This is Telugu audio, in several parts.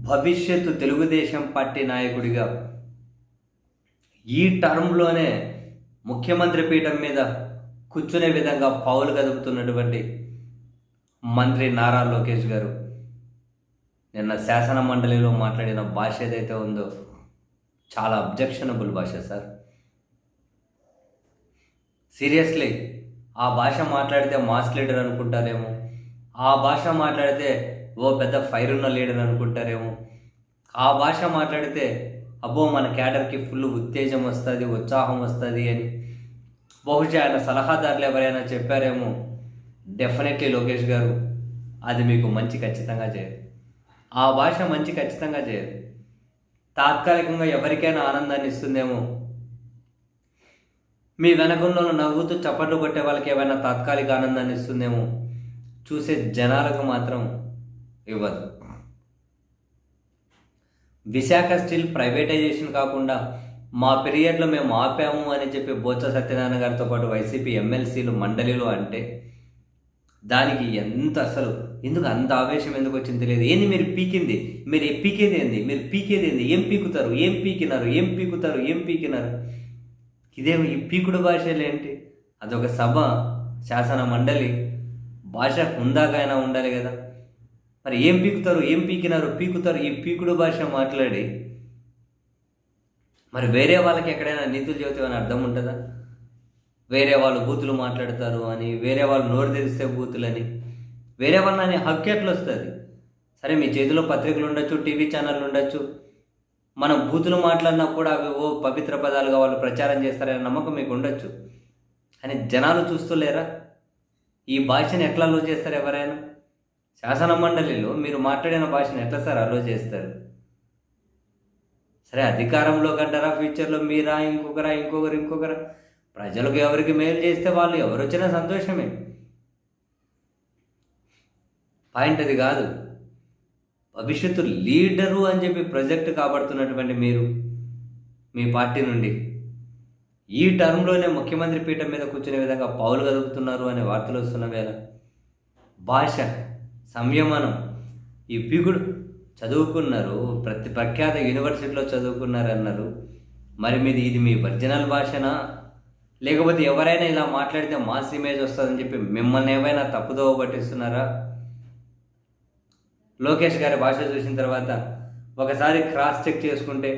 భవిష్యత్తు తెలుగుదేశం పార్టీ నాయకుడిగా ఈ టర్మ్లోనే ముఖ్యమంత్రి పీఠం మీద కూర్చునే విధంగా పావులు కదుపుతున్నటువంటి మంత్రి నారా లోకేష్ గారు నిన్న శాసన మండలిలో మాట్లాడిన భాష ఏదైతే ఉందో చాలా అబ్జెక్షనబుల్ భాష సార్. సీరియస్లీ ఆ భాష మాట్లాడితే మాస్ లీడర్ అనుకుంటారేమో? ఆ భాష మాట్లాడితే ఓ పెద్ద ఫైర్ ఉన్న లీడర్ అనుకుంటారేమో. ఆ భాష మాట్లాడితే అబ్బో మన క్యాడర్కి ఫుల్ ఉత్తేజం వస్తుంది ఉత్సాహం వస్తుంది అని. బహుశా ఆయన సలహాదారులు ఎవరైనా చెప్పారేమో డెఫినెట్లీ లోకేష్ గారు అది మీకు మంచి ఖచ్చితంగా చేయదు. ఆ భాష మంచి ఖచ్చితంగా చేయదు. తాత్కాలికంగా ఎవరికైనా ఆనందాన్ని ఇస్తుందేమో. మీ వెనకంలో నవ్వుతూ చప్పట్లు కొట్టే వాళ్ళకి ఏమైనా తాత్కాలిక ఆనందాన్ని ఇస్తుందేమో. చూసే జనాలకు మాత్రం ఇవ్వదు. విశాఖ స్టీల్ ప్రైవేటైజేషన్ కాకుండా మా పీరియడ్లో మేము ఆపాము అని చెప్పి బోత్స సత్యనారాయణ గారితో పాటు వైసీపీ ఎమ్మెల్సీలు మండలిలో అంటే దానికి ఎంత అసలు ఎందుకు అంత ఆవేశం ఎందుకు వచ్చింది తెలియదు. ఏంది మీరు పీకింది? మీరు పీకేది ఏంది? మీరు పీకేది ఏంది? ఏం పీకుతారు? ఏం పీకినారు? ఏం పీకుతారు? ఏం పీకినారు? ఇదేమి ఈ పీకుడు భాషలు ఏంటి? అదొక సభ శాసన మండలి భాష హుందాకైనా ఉండాలి కదా. మరి ఏం పీకుతారు ఏం పీకినారు? పీకుతారు ఈ పీకుడు భాష మాట్లాడి మరి వేరే వాళ్ళకి ఎక్కడైనా నీతులు చెబితే అని అర్థం ఉంటుందా? వేరే వాళ్ళు బూతులు మాట్లాడతారు అని వేరే వాళ్ళు నోరు తెరిస్తే బూతులని వేరే వాళ్ళని హక్కు ఎట్లా వస్తుంది? సరే మీ చేతిలో పత్రికలు ఉండొచ్చు టీవీ ఛానళ్ళు ఉండొచ్చు. మనం బూతులు మాట్లాడినా కూడా అవి ఓ పవిత్ర పదాలుగా వాళ్ళు ప్రచారం చేస్తారనే నమ్మకం మీకు ఉండొచ్చు. అని జనాలు చూస్తూ లేరా ఈ భాషని ఎట్లా లో చేస్తారు ఎవరైనా? శాసన మండలిలో మీరు మాట్లాడిన భాషను ఎట్లా సార్ అలో చేస్తారు? సరే అధికారంలో కంటారా ఫ్యూచర్లో మీరా ఇంకొకరా ఇంకొకరు ఇంకొకరా? ప్రజలకు ఎవరికి మేలు చేస్తే వాళ్ళు ఎవరు వచ్చినా సంతోషమే. పాయింట్ అది కాదు. భవిష్యత్తు లీడరు అని చెప్పి ప్రొజెక్ట్ కాబడుతున్నటువంటి మీరు మీ పార్టీ నుండి. ఈ టర్మ్లోనే ముఖ్యమంత్రి పీఠం మీద కూర్చునే విధంగా పావులు కదుపుతున్నారు అనే వార్తలు వస్తున్న వేళ భాష. సంయమనం. ఈ పీకుడు చదువుకున్నారు ప్రతి ప్రఖ్యాత యూనివర్సిటీలో చదువుకున్నారు అన్నారు మరి మీది ఇది మీ ఒరిజినల్ భాషనా? లేకపోతే ఎవరైనా ఇలా మాట్లాడితే మాస్ ఇమేజ్ వస్తుందని చెప్పి మిమ్మల్ని ఏమైనా తప్పుదోవ పట్టిస్తున్నారా? లోకేష్ గారి భాష చూసిన తర్వాత ఒకసారి క్రాస్ చెక్ చేసుకుంటే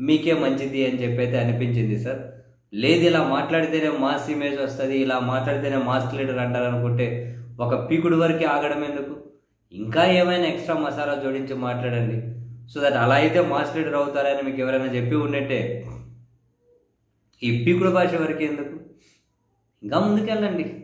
మీకే మంచిది అని చెప్పైతే అనిపించింది సార్. లేదు ఇలా మాట్లాడితేనే మాస్ ఇమేజ్ వస్తుంది ఇలా మాట్లాడితేనే మాస్ లీడర్ అంటారు అనుకుంటే ఒక పీకుడు వరకు ఆగడం ఎందుకు? ఇంకా ఏమైనా ఎక్స్ట్రా మసాలా జోడించి మాట్లాడండి. సో దట్ అలా అయితే మాస్ లీడర్ అవుతారని మీకు ఎవరైనా చెప్పి ఉన్నట్టే ఈ పీకుడు భాష వరకు ఎందుకు? ఇంకా ముందుకెళ్ళండి.